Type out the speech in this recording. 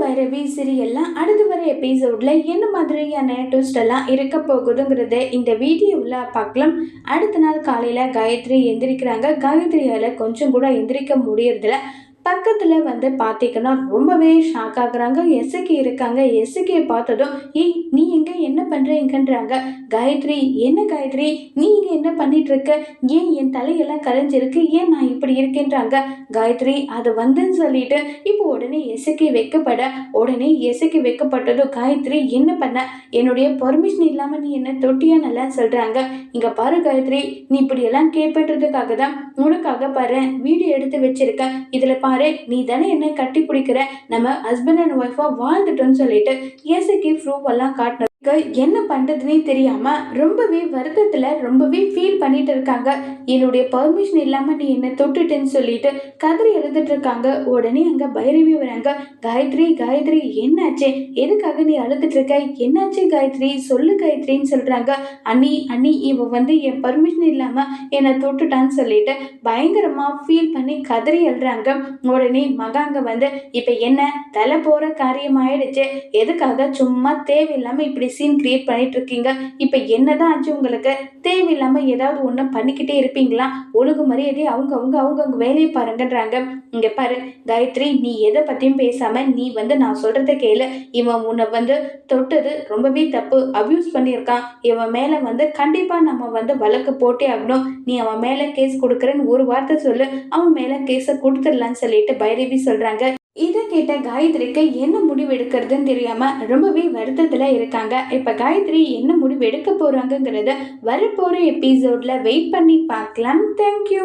பைரவி சீரியல்லாம் அடுத்து வர எபிசோடில் என்ன மாதிரியான ட்விஸ்ட் எல்லாம் இருக்க போகுதுங்கிறத இந்த வீடியோவில் பார்க்கலாம். அடுத்த நாள் காலையில் காயத்ரி எந்திரிக்கிறாங்க. காயத்ரியால் கொஞ்சம் கூட எந்திரிக்க முடியறதில்ல. பக்கத்தில் வந்து பார்த்தீங்கன்னா ரொம்பவே ஷாக் ஆகுறாங்க. எஸ்ஸுக்கு இருக்காங்க. எஸ்ஸுக்கே பார்த்ததும் ஏய் நீ எங்கே என்ன பண்ணுறீங்கன்றாங்க காயத்ரி என்ன காயத்ரி? நீ இங்கே என்ன பண்ணிகிட்ருக்க ஏன் என் தலையெல்லாம் கலைஞ்சிருக்கு ஏன் நான் இப்படி இருக்கேன்றாங்க? காயத்ரி அது வந்துன்னு சொல்லிட்டு இப்போ உடனே எசுக்கி வைக்கப்பட. உடனே எசுக்கி வைக்கப்பட்டதும் காயத்ரி என்ன பண்ண? என்னுடைய பர்மிஷன் இல்லாமல் நீ என்ன தொட்டியா நல்லா சொல்கிறாங்க இங்கே பாரு காயத்ரி நீ இப்படியெல்லாம் கேட்பன்றதுக்காக தான் உனக்காக பாரு. வீடியோ எடுத்து வச்சிருக்கேன் இதில் பாரு நீ தானே என்ன கட்டி பிடிக்கிற நம்ம ஹஸ்பண்ட் அண்ட் ஒய்ஃபாக வாழ்ந்துட்டோன்னு சொல்லிட்டு இயேசுக்கு ப்ரூஃப் எல்லாம் காட்டின என்ன பண்ணுறதுனே தெரியாமல் ரொம்பவே வருத்தத்தில் ரொம்பவே ஃபீல் பண்ணிட்டு இருக்காங்க. என்னுடைய பர்மிஷன் இல்லாமல் நீ என்ன தொட்டுட்டேன்னு சொல்லிட்டு கதறி எழுதிட்டு இருக்காங்க. உடனே அங்கே பைரவி வராங்க. காயத்ரி காயத்ரி என்னாச்சு? எதுக்காக நீ அழுதுட்டு இருக்க? என்னாச்சு காயத்ரி? சொல்லு காயத்ரின்னு சொல்கிறாங்க அண்ணி அண்ணி இவ வந்து என் பர்மிஷன் இல்லாமல் என்னை தொட்டுட்டான்னு சொல்லிட்டு பயங்கரமாக ஃபீல் பண்ணி கதறி எழுறாங்க. உடனே மகாங்க வந்து இப்போ என்ன? தலை போகிற காரியம் ஆயிடுச்சு எதுக்காக? சும்மா தேவையில்லாமல் இப்படி சீன் கிரியேட் பண்ணிட்டு இருக்கீங்க இப்போ என்னதான் ஆச்சு உங்களுக்கு? தேவையில்லாமல் ஏதாவது ஒன்று பண்ணிக்கிட்டே இருப்பீங்களா? ஒழுங்கு மரியாதை அவங்க அவங்க அவங்க அவங்க வேலையை பாருங்கன்றாங்க. இங்கே பாரு காயத்ரி நீ எதை பற்றியும் பேசாமல் நீ வந்து நான் சொல்கிறத கேளு. இவன் உன்னை வந்து தொட்டது ரொம்பவே தப்பு. அப்யூஸ் பண்ணியிருக்கான். இவன் மேலே வந்து கண்டிப்பாக நம்ம வந்து வழக்கு போட்டே ஆகணும். நீ அவன் மேலே கேஸ் கொடுக்குறேன்னு ஒரு வார்த்தை சொல்லு. அவன் மேலே கேஸை கொடுத்துடலான்னு சொல்லிட்டு பைரவி சொல்கிறாங்க இதை கேட்ட காயத்ரிக்கு என்ன முடிவு எடுக்கிறதுன்னு தெரியாமல் ரொம்பவே வருத்தத்தில் இருக்காங்க. இப்போ காயத்ரி என்ன முடிவு எடுக்க போகிறாங்கங்கிறத வரப்போகிற எபிசோடில் வெயிட் பண்ணி பார்க்கலாம். தேங்க்யூ